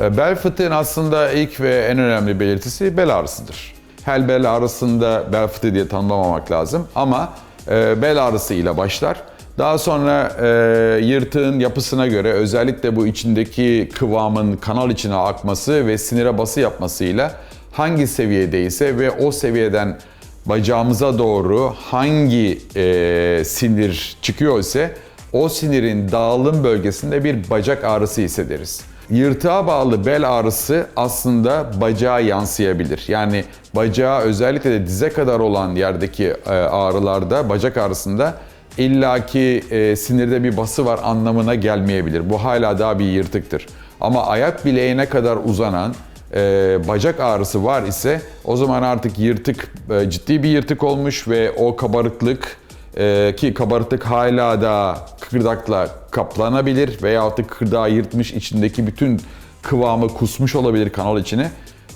E, Bel fıtığın aslında ilk ve en önemli belirtisi bel ağrısıdır. Her bel ağrısında bel fıtığı diye tanımlamamak lazım ama e, bel ağrısı ile başlar. Daha sonra e, yırtığın yapısına göre özellikle bu içindeki kıvamın kanal içine akması ve sinire bası yapmasıyla hangi seviyedeyse ve o seviyeden bacağımıza doğru hangi e, sinir çıkıyor ise o sinirin dağılım bölgesinde bir bacak ağrısı hissederiz. Yırtığa bağlı bel ağrısı aslında bacağa yansıyabilir. Yani bacağa özellikle de dize kadar olan yerdeki e, ağrılarda, bacak ağrısında illaki e, sinirde bir bası var anlamına gelmeyebilir. Bu hala daha bir yırtıktır. Ama ayak bileğine kadar uzanan e, bacak ağrısı var ise o zaman artık yırtık ciddi bir yırtık olmuş ve o kabarıklık ki kabarıklık hala da kıkırdakla kaplanabilir veyahut da kıkırdağı yırtmış içindeki bütün kıvamı kusmuş olabilir kanal içine.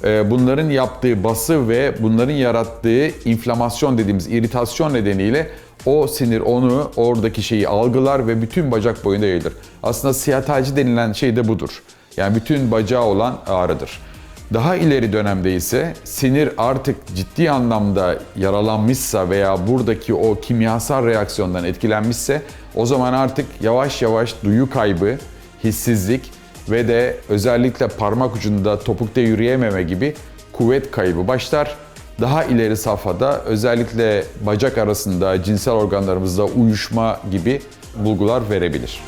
E, bunların yaptığı bası ve bunların yarattığı inflamasyon dediğimiz iritasyon nedeniyle o sinir onu oradaki şeyi algılar ve bütün bacak boyunda yayılır. Aslında siyatalji denilen şey de budur. Yani bütün bacağı olan ağrıdır. Daha ileri dönemde ise sinir artık ciddi anlamda yaralanmışsa veya buradaki o kimyasal reaksiyondan etkilenmişse o zaman artık yavaş yavaş duyu kaybı, hissizlik ve de özellikle parmak ucunda topukta yürüyememe gibi kuvvet kaybı başlar. Daha ileri safhada özellikle bacak arasında cinsel organlarımızda uyuşma gibi bulgular verebilir.